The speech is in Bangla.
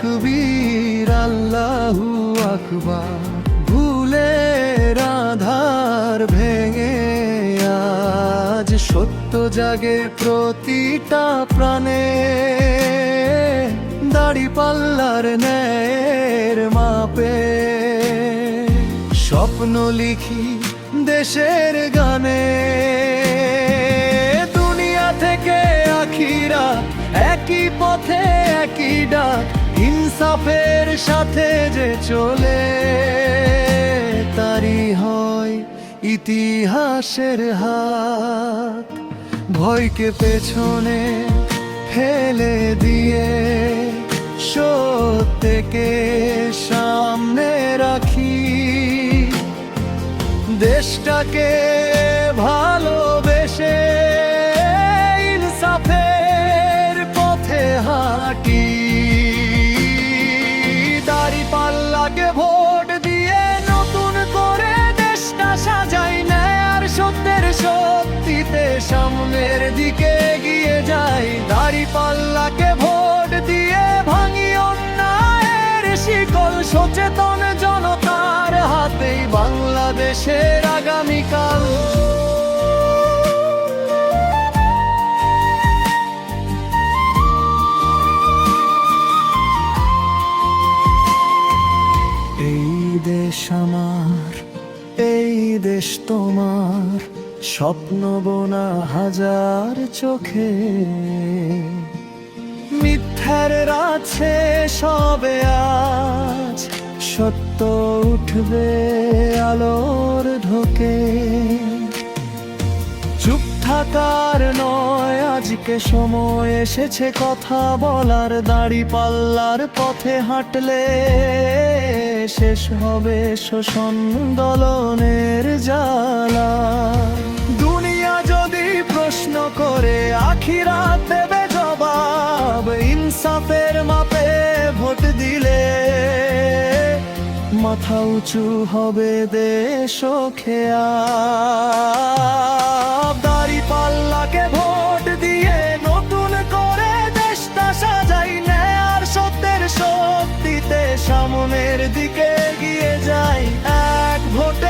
তাকবীর আল্লাহু আকবার। ভুলে রাধার ভেঙে আজ সত্য জাগে প্রতিটা প্রাণে। দাড়ি পাল্লার ন্যায়ের মাপে। স্বপ্ন লিখি দেশের গানে। দুনিয়া থেকে আখিরা একই পথে একই ডাক। ইনসাফের সাথে যে চলে তারি হয় ইতিহাসের হাত। ভয়কে পেছনে ফেলে দিয়ে সত্যকে সামনে রাখি। দেশটাকে ভালোবেসে পাল্লাকে ভোট দিয়ে নতুন করে দেশটা সাজাই নেয় আর সত্যের শক্তিতে সামনের দিকে এগিয়ে যাই। দাড়ি পাল্লাকে ভোট দিয়ে ভাঙি অন্যায়ের শিকল, সচেতন জনতার হাতেই বাংলাদেশের আগামীকাল। দেশ আমার, এই দেশ তোমার, স্বপ্ন বোনা হাজার চোখে। মিথ্যার রাছে সবে আজ, সত্য উঠবে আলোর ঢোকে। চুপ থাকার নয়, আজকে সময় এসেছে কথা বলার, দাড়ি পাল্লার পথে হাঁটলে। শেষ হবে শোষণ দলনের জ্বালা। দুনিয়া যদি প্রশ্ন করে, আখিরা দেবে জবাব। ইনসাফের মাপে ভোট দিলে মাথা উঁচু হবে দেশ খেয়া সামনের দিকে গিয়ে যাই। এক ভোটে